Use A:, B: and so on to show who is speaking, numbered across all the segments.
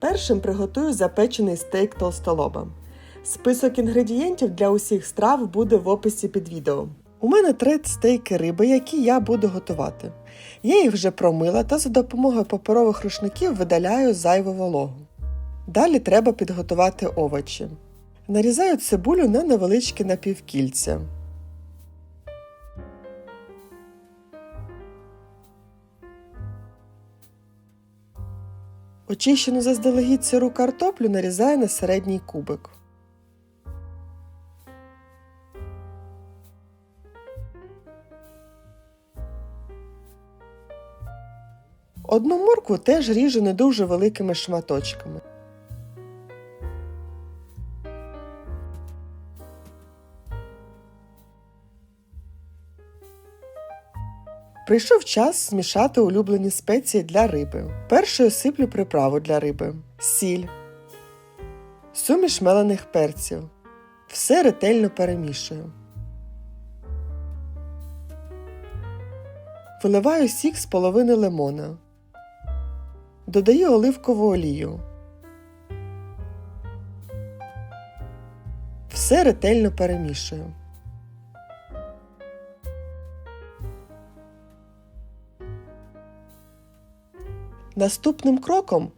A: Першим приготую запечений стейк толстолоба. Список інгредієнтів для усіх страв буде в описі під відео. У мене три стейки риби, які я буду готувати. Я їх вже промила та за допомогою паперових рушників видаляю зайву вологу. Далі треба підготувати овочі. Нарізаю цибулю на невеличкі напівкільця. Очищену заздалегідь сиру картоплю нарізаю на середній кубик. Одну моркву теж ріжу не дуже великими шматочками. Прийшов час змішати улюблені спеції для риби. Першою сиплю приправу для риби, сіль, суміш мелених перців. Все ретельно перемішую. Виливаю сік з половини лимона. Додаю оливкову олію. Все ретельно перемішую. Наступним кроком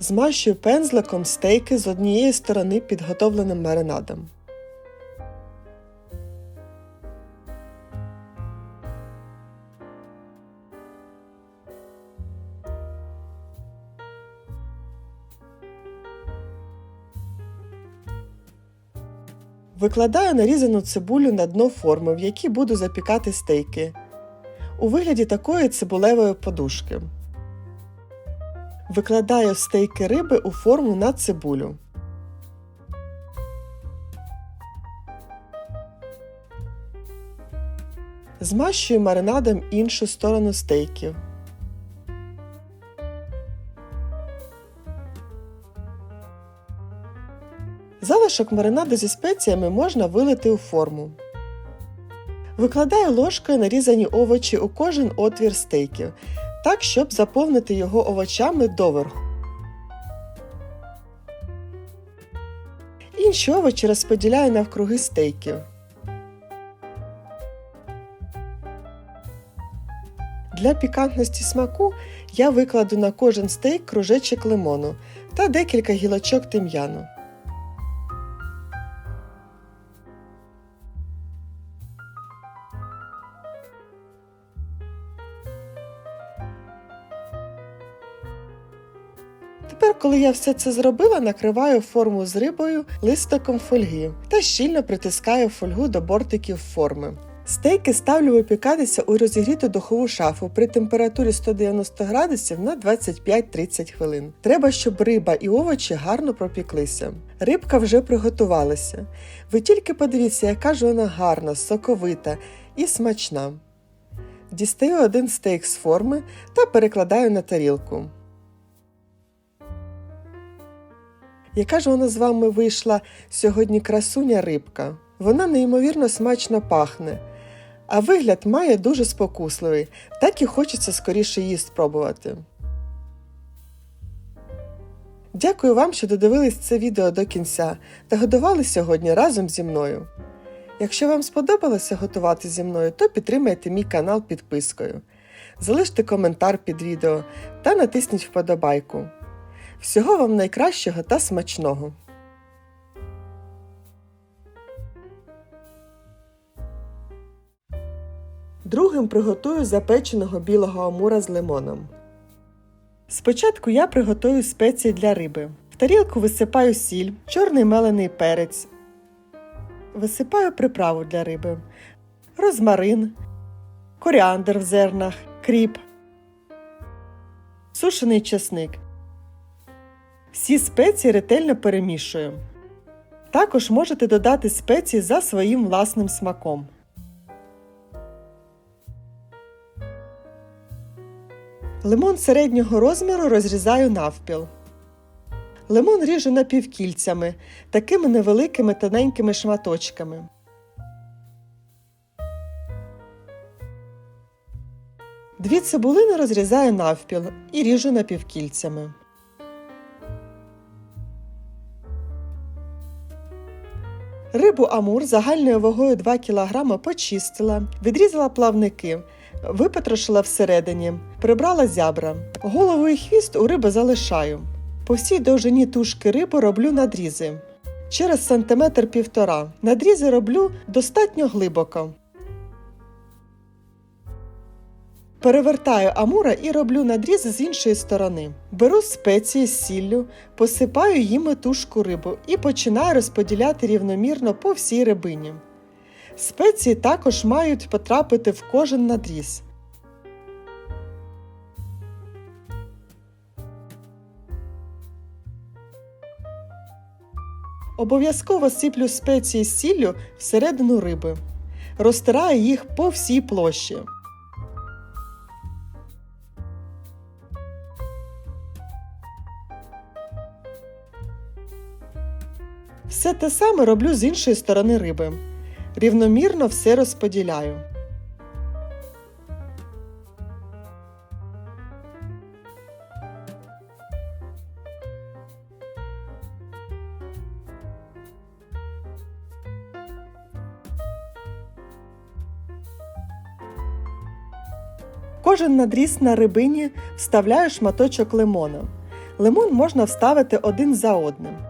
A: змащую пензликом стейки з однієї сторони підготовленим маринадом. Викладаю нарізану цибулю на дно форми, в якій буду запікати стейки. У вигляді такої цибулевої подушки. Викладаю стейки риби у форму на цибулю. Змащую маринадом іншу сторону стейків. Залишок маринаду зі спеціями можна вилити у форму. Викладаю ложкою нарізані овочі у кожен отвір стейків, так, щоб заповнити його овочами доверху. Інші овочі розподіляю навкруги стейків. Для пікантності смаку я викладу на кожен стейк кружечок лимону та декілька гілочок тим'яну. Коли я все це зробила, накриваю форму з рибою листиком фольги та щільно притискаю фольгу до бортиків форми. Стейки ставлю випікатися у розігріту духову шафу при температурі 190 градусів на 25-30 хвилин. Треба, щоб риба і овочі гарно пропіклися. Рибка вже приготувалася. Ви тільки подивіться, яка ж вона гарна, соковита і смачна. Дістаю один стейк з форми та перекладаю на тарілку. Яка ж вона з вами вийшла сьогодні красуня рибка? Вона неймовірно смачно пахне, а вигляд має дуже спокусливий, так і хочеться скоріше її спробувати. Дякую вам, що додивились це відео до кінця та готували сьогодні разом зі мною. Якщо вам сподобалося готувати зі мною, то підтримайте мій канал підпискою. Залиште коментар під відео та натисніть вподобайку. Всього вам найкращого та смачного! Другим приготую запеченого білого амура з лимоном. Спочатку я приготую спеції для риби. В тарілку висипаю сіль, чорний мелений перець. Висипаю приправу для риби, розмарин, коріандр в зернах, кріп, сушений чесник. Всі спеції ретельно перемішую. Також можете додати спеції за своїм власним смаком. Лимон середнього розміру розрізаю навпіл. Лимон ріжу напівкільцями, такими невеликими тоненькими шматочками. Дві цибулини розрізаю навпіл і ріжу напівкільцями. Рибу амур загальною вагою 2 кг почистила, відрізала плавники, випотрошила всередині, прибрала зябра. Голову і хвіст у риби залишаю. По всій довжині тушки риби роблю надрізи. Через сантиметр півтора. Надрізи роблю достатньо глибоко. Перевертаю амура і роблю надріз з іншої сторони. Беру спеції з сіллю, посипаю їми тушку рибу і починаю розподіляти рівномірно по всій рибині. Спеції також мають потрапити в кожен надріз. Обов'язково сиплю спеції з сіллю всередину риби. Розтираю їх по всій площі. Все те саме роблю з іншої сторони риби. Рівномірно все розподіляю. Кожен надріз на рибині вставляю шматочок лимона. Лимон можна вставити один за одним.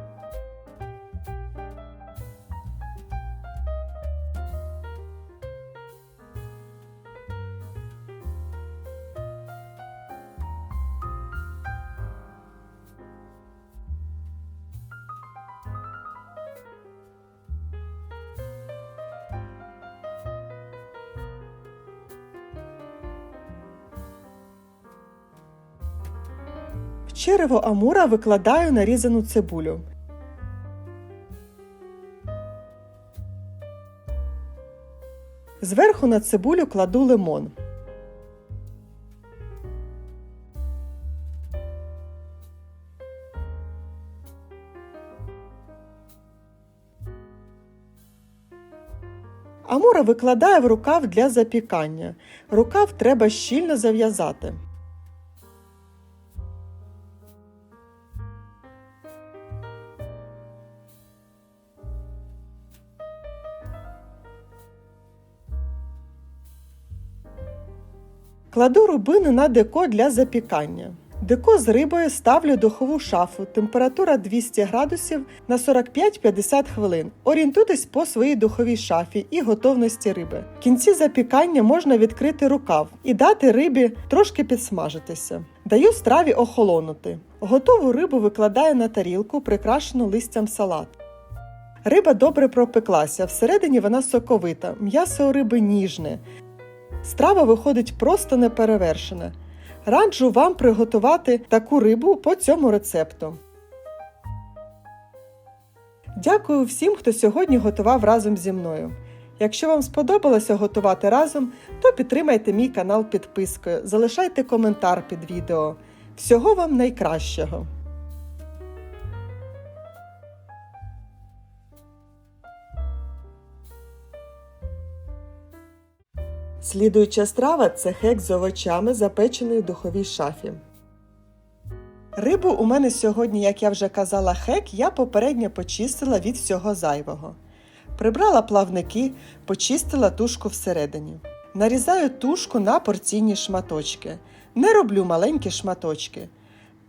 A: Черево амура викладаю нарізану цибулю. Зверху на цибулю кладу лимон. Амура викладаю в рукав для запікання. Рукав треба щільно зав'язати. Кладу рубини на деко для запікання. Деко з рибою ставлю духову шафу. Температура 200 градусів на 45-50 хвилин. Орієнтуйтесь по своїй духовій шафі і готовності риби. В кінці запікання можна відкрити рукав і дати рибі трошки підсмажитися. Даю страві охолонути. Готову рибу викладаю на тарілку, прикрашену листям салату. Риба добре пропеклася, всередині вона соковита, м'ясо у риби ніжне. Страва виходить просто неперевершена. Раджу вам приготувати таку рибу по цьому рецепту. Дякую всім, хто сьогодні готував разом зі мною. Якщо вам сподобалося готувати разом, то підтримайте мій канал підпискою, залишайте коментар під відео. Всього вам найкращого! Слідуюча страва це хек з овочами, запечений в духовій шафі. Рибу у мене сьогодні, як я вже казала, хек я попередньо почистила від всього зайвого. Прибрала плавники, почистила тушку всередині. Нарізаю тушку на порційні шматочки. Не роблю маленькі шматочки.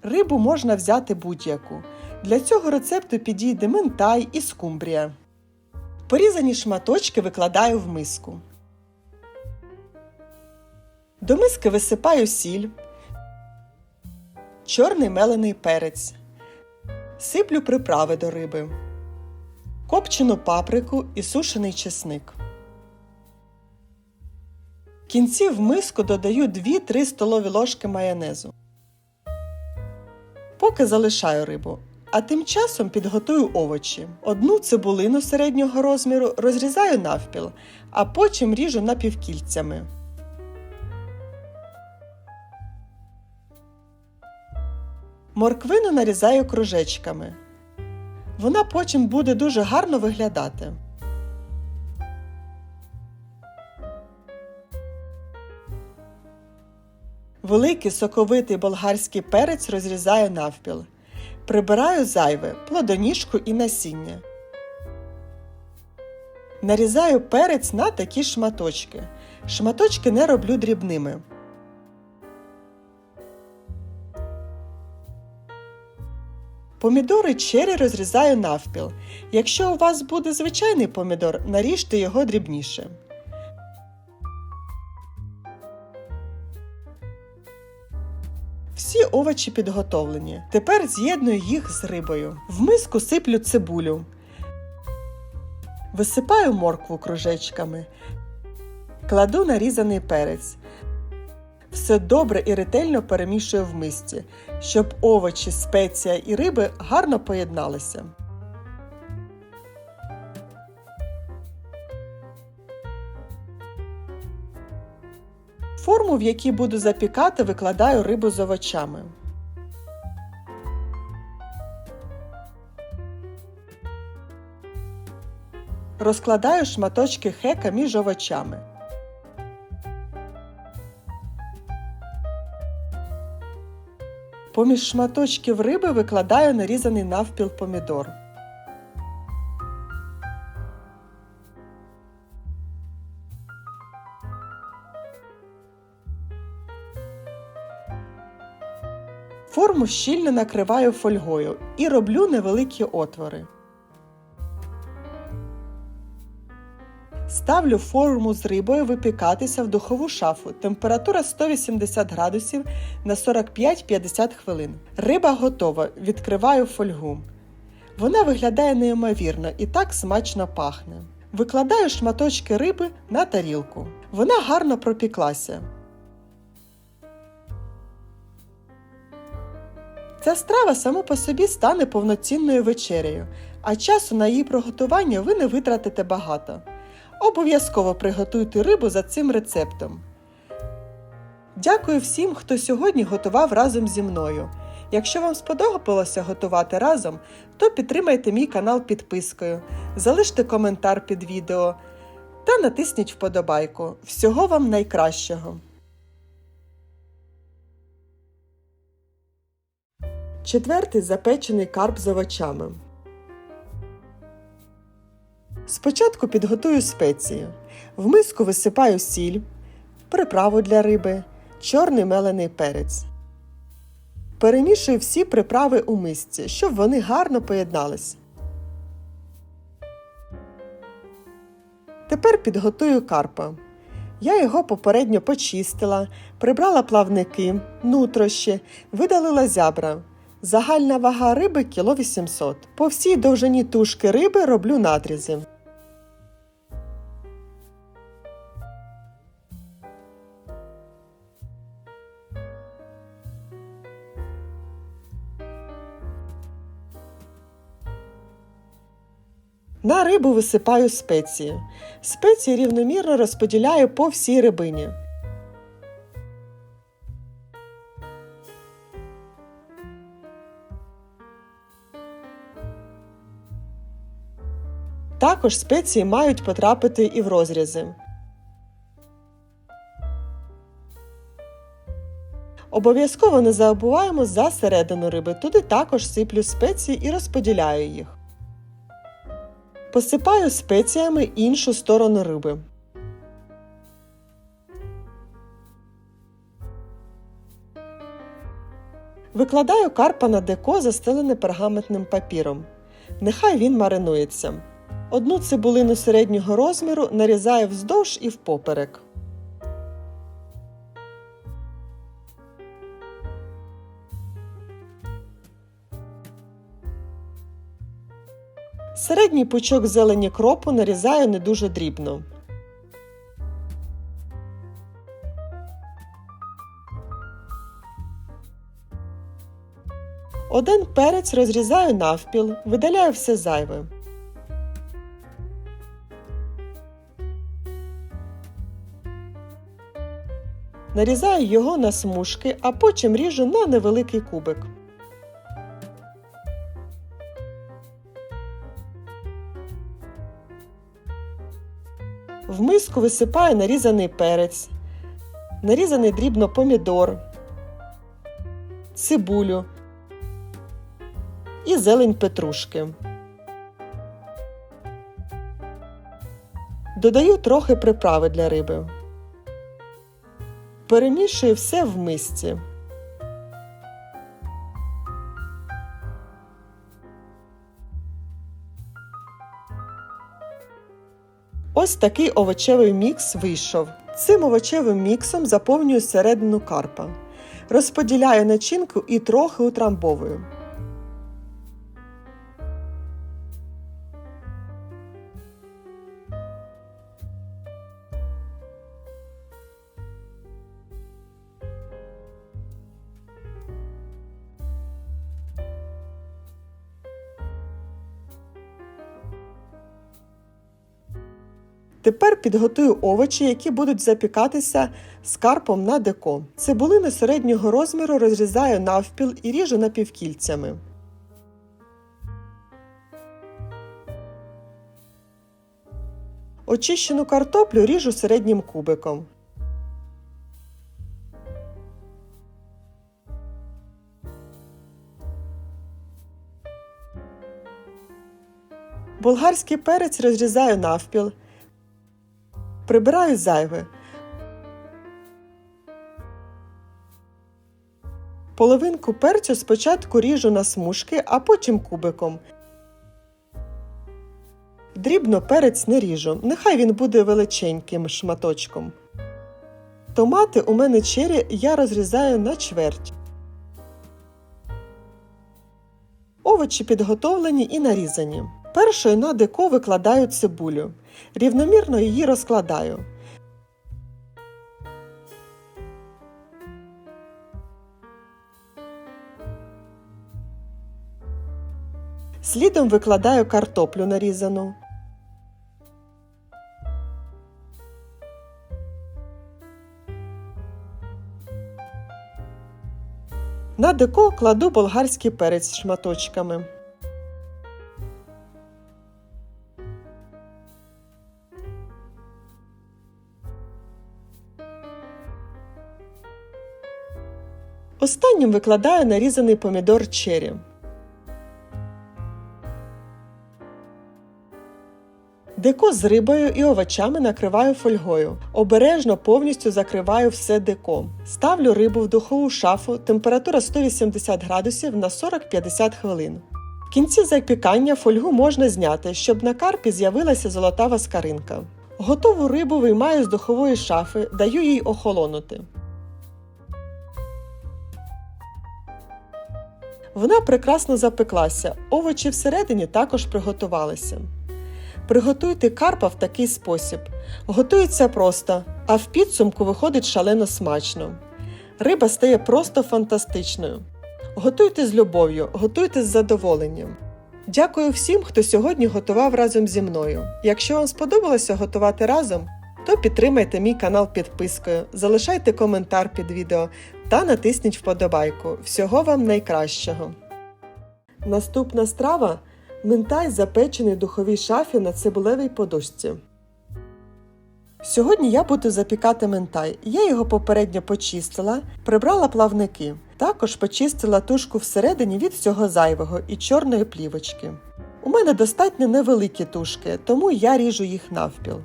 A: Рибу можна взяти будь-яку. Для цього рецепту підійде ментай і скумбрія. Порізані шматочки викладаю в миску. До миски висипаю сіль, чорний мелений перець, сиплю приправи до риби, копчену паприку і сушений чесник. В кінці в миску додаю 2-3 столові ложки майонезу. Поки залишаю рибу. А тим часом підготую овочі. Одну цибулину середнього розміру розрізаю навпіл, а потім ріжу напівкільцями. Морквину нарізаю кружечками. Вона потім буде дуже гарно виглядати. Великий соковитий болгарський перець розрізаю навпіл. Прибираю зайве, плодоніжку і насіння. Нарізаю перець на такі шматочки. Шматочки не роблю дрібними. Помідори чері розрізаю навпіл. Якщо у вас буде звичайний помідор, наріжте його дрібніше. Всі овочі підготовлені. Тепер з'єдную їх з рибою. В миску сиплю цибулю. Висипаю моркву кружечками. Кладу нарізаний перець. Все добре і ретельно перемішую в мисці, щоб овочі, спеція і риби гарно поєдналися. Форму, в якій буду запікати, викладаю рибу з овочами. Розкладаю шматочки хека між овочами. Поміж шматочків риби викладаю нарізаний навпіл помідор. Форму щільно накриваю фольгою і роблю невеликі отвори. Ставлю форму з рибою випікатися в духову шафу. Температура 180 градусів на 45-50 хвилин. Риба готова. Відкриваю фольгу. Вона виглядає неймовірно і так смачно пахне. Викладаю шматочки риби на тарілку. Вона гарно пропіклася. Ця страва сама по собі стане повноцінною вечерею, а часу на її приготування ви не витратите багато. Обов'язково приготуйте рибу за цим рецептом. Дякую всім, хто сьогодні готував разом зі мною. Якщо вам сподобалося готувати разом, то підтримайте мій канал підпискою, залиште коментар під відео та натисніть вподобайку. Всього вам найкращого! Четвертий запечений карп з овочами. Спочатку підготую спеції. В миску висипаю сіль, приправу для риби, чорний мелений перець. Перемішую всі приправи у мисці, щоб вони гарно поєднались. Тепер підготую карпа. Я його попередньо почистила, прибрала плавники, нутрощі, видалила зябра. Загальна вага риби кіло 800. По всій довжині тушки риби роблю надрізи. На рибу висипаю спеції. Спеції рівномірно розподіляю по всій рибині. Також спеції мають потрапити і в розрізи. Обов'язково не забуваємо за середину риби. Туди також сиплю спеції і розподіляю їх. Посипаю спеціями іншу сторону риби. Викладаю карпа на деко, застелене пергаментним папіром. Нехай він маринується. Одну цибулину середнього розміру нарізаю вздовж і впоперек. Середній пучок зелені кропу нарізаю не дуже дрібно. Один перець розрізаю навпіл, видаляю все зайве. Нарізаю його на смужки, а потім ріжу на невеликий кубик. В миску висипаю нарізаний перець, нарізаний дрібно помідор, цибулю і зелень петрушки. Додаю трохи приправи для риби. Перемішую все в мисці. Ось такий овочевий мікс вийшов. Цим овочевим міксом заповнюю середину карпа. Розподіляю начинку і трохи утрамбовую. Тепер підготую овочі, які будуть запікатися з карпом на деко. Цибулину середнього розміру розрізаю навпіл і ріжу напівкільцями. Очищену картоплю ріжу середнім кубиком. Болгарський перець розрізаю навпіл. Прибираю зайве. Половинку перцю спочатку ріжу на смужки, а потім кубиком. Дрібно перець не ріжу, нехай він буде величеньким шматочком. Томати у мене чері я розрізаю на чверть. Овочі підготовлені і нарізані. Першою на деко викладаю цибулю. Рівномірно її розкладаю. Слідом викладаю картоплю нарізану. На деко кладу болгарський перець шматочками. Останнім викладаю нарізаний помідор чері. Деко з рибою і овочами накриваю фольгою. Обережно повністю закриваю все деко. Ставлю рибу в духову шафу, температура 180 градусів на 40-50 хвилин. В кінці запікання фольгу можна зняти, щоб на карпі з'явилася золотава скаринка. Готову рибу виймаю з духової шафи, даю їй охолонути. Вона прекрасно запеклася, овочі всередині також приготувалися. Приготуйте карпа в такий спосіб. Готується просто, а в підсумку виходить шалено смачно. Риба стає просто фантастичною. Готуйте з любов'ю, готуйте з задоволенням. Дякую всім, хто сьогодні готував разом зі мною. Якщо вам сподобалося готувати разом, то підтримайте мій канал підпискою, залишайте коментар під відео та натисніть вподобайку. Всього вам найкращого. Наступна страва Минтай запечений духовій шафі на цибулевій подушці. Сьогодні я буду запікати минтай. Я його попередньо почистила, прибрала плавники. Також почистила тушку всередині від всього зайвого і чорної плівочки. У мене достатньо невеликі тушки, тому я ріжу їх навпіл.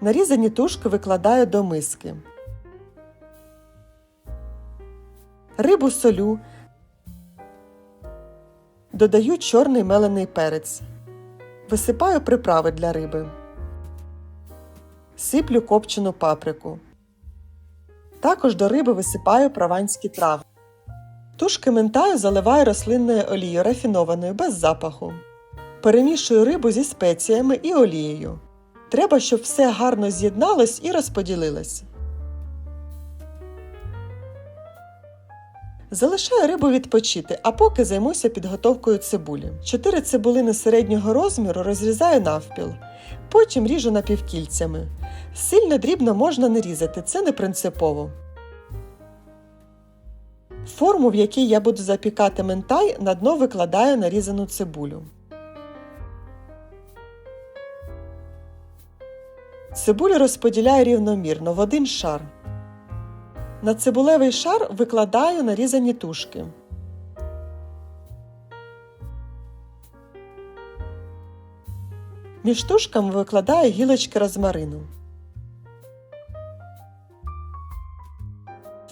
A: Нарізані тушки викладаю до миски. Рибу солю. Додаю чорний мелений перець. Висипаю приправи для риби. Сиплю копчену паприку. Також до риби висипаю прованські трави. Тушки ментаю заливаю рослинною олією рафінованою без запаху. Перемішую рибу зі спеціями і олією. Треба, щоб все гарно з'єдналось і розподілилось. Залишаю рибу відпочити, а поки займуся підготовкою цибулі. Чотири цибулини середнього розміру розрізаю навпіл. Потім ріжу напівкільцями. Сильно дрібно можна не різати, це не принципово. Форму, в якій я буду запікати ментай, на дно викладаю нарізану цибулю. Цибулю розподіляю рівномірно в один шар. На цибулевий шар викладаю нарізані тушки. Між тушками викладаю гілочки розмарину.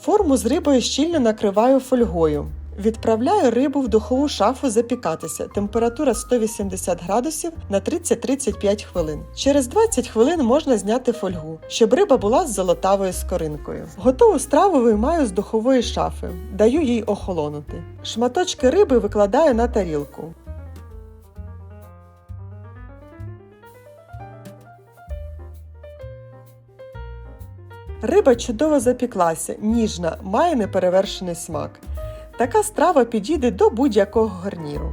A: Форму з рибою щільно накриваю фольгою. Відправляю рибу в духову шафу запікатися. Температура 180 градусів на 30-35 хвилин. Через 20 хвилин можна зняти фольгу, щоб риба була з золотавою скоринкою. Готову страву виймаю з духової шафи, даю їй охолонути. Шматочки риби викладаю на тарілку. Риба чудово запіклася, ніжна, має неперевершений смак. Така страва підійде до будь-якого гарніру.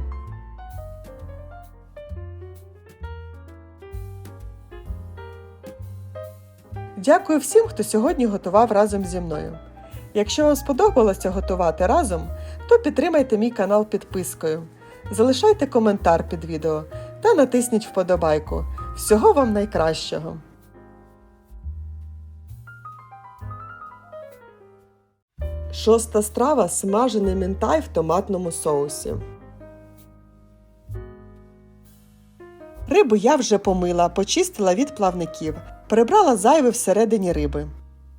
A: Дякую всім, хто сьогодні готував разом зі мною. Якщо вам сподобалося готувати разом, то підтримайте мій канал підпискою. Залишайте коментар під відео та натисніть вподобайку. Всього вам найкращого! Шоста страва смажений мінтай в томатному соусі. Рибу я вже помила, почистила від плавників, прибрала зайве всередині риби.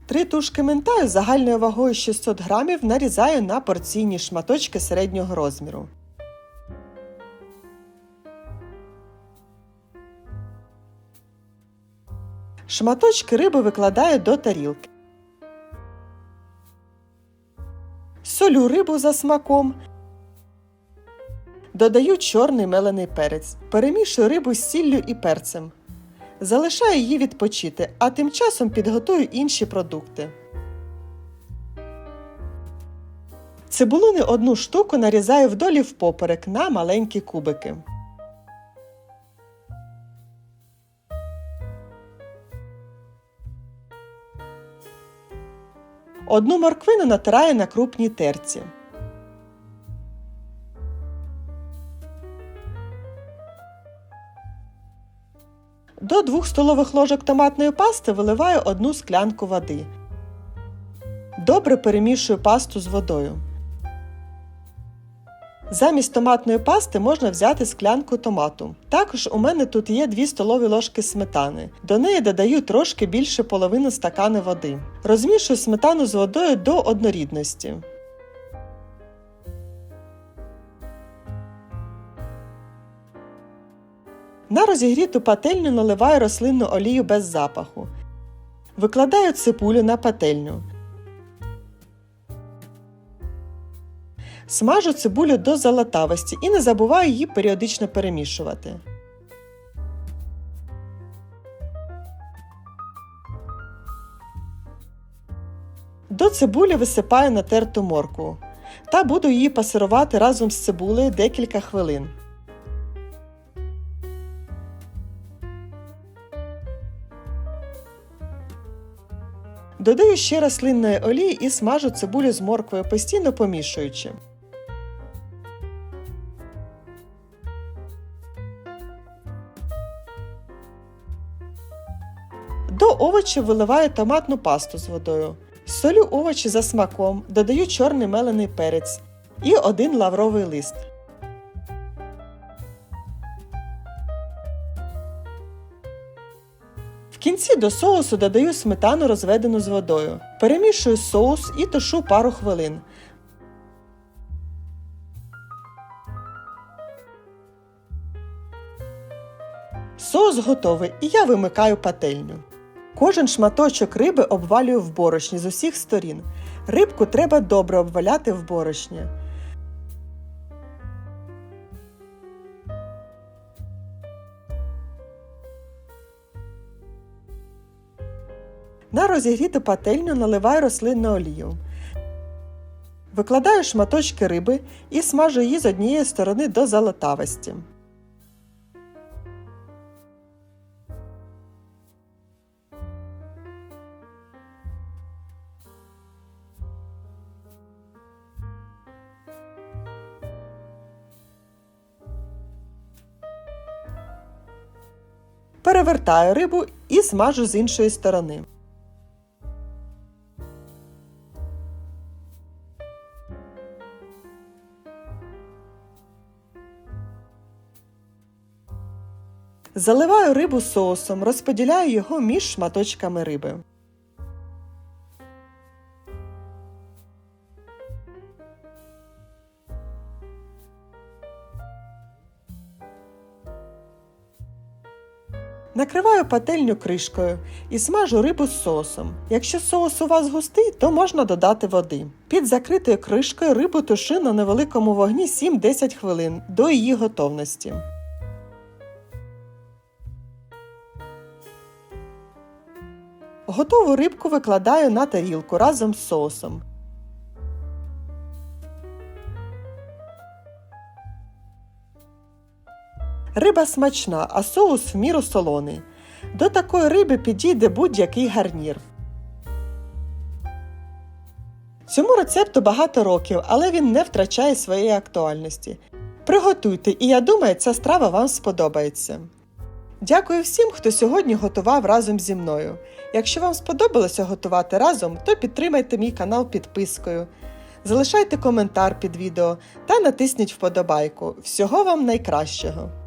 A: Три тушки ментаю загальною вагою 600 грамів нарізаю на порційні шматочки середнього розміру. Шматочки риби викладаю до тарілки. Солю рибу за смаком. Додаю чорний мелений перець. Перемішую рибу з сіллю і перцем. Залишаю її відпочити, а тим часом підготую інші продукти. Цибулини одну штуку нарізаю вдолі впоперек на маленькі кубики. Одну морквину натираю на крупній терці. До 2 столових ложок томатної пасти виливаю одну склянку води. Добре перемішую пасту з водою. Замість томатної пасти можна взяти склянку томату. Також у мене тут є 2 столові ложки сметани. До неї додаю трошки більше половини стакани води. Розмішую сметану з водою до однорідності. На розігріту пательню наливаю рослинну олію без запаху. Викладаю цибулю на пательню. Смажу цибулю до золотавості і не забуваю її періодично перемішувати. До цибулі висипаю натерту моркву та буду її пасирувати разом з цибулею декілька хвилин. Додаю ще рослинної олії і смажу цибулю з морквою, постійно помішуючи. До овочів виливаю томатну пасту з водою. Солю овочі за смаком, додаю чорний мелений перець і один лавровий лист. В кінці до соусу додаю сметану розведену з водою. Перемішую соус і тушу пару хвилин. Соус готовий і я вимикаю пательню. Кожен шматочок риби обвалюю в борошні з усіх сторін. Рибку треба добре обваляти в борошні. На розігріту пательню наливаю рослинну олію. Викладаю шматочки риби і смажу її з однієї сторони до золотавості. Перевертаю рибу і смажу з іншої сторони. Заливаю рибу соусом, розподіляю його між шматочками риби. Накриваю пательню кришкою і смажу рибу з соусом. Якщо соус у вас густий, то можна додати води. Під закритою кришкою рибу тушу на невеликому вогні 7-10 хвилин до її готовності. Готову рибку викладаю на тарілку разом з соусом. Риба смачна, а соус в міру солоний. До такої риби підійде будь-який гарнір. Цьому рецепту багато років, але він не втрачає своєї актуальності. Приготуйте, і я думаю, ця страва вам сподобається. Дякую всім, хто сьогодні готував разом зі мною. Якщо вам сподобалося готувати разом, то підтримайте мій канал підпискою. Залишайте коментар під відео та натисніть вподобайку. Всього вам найкращого!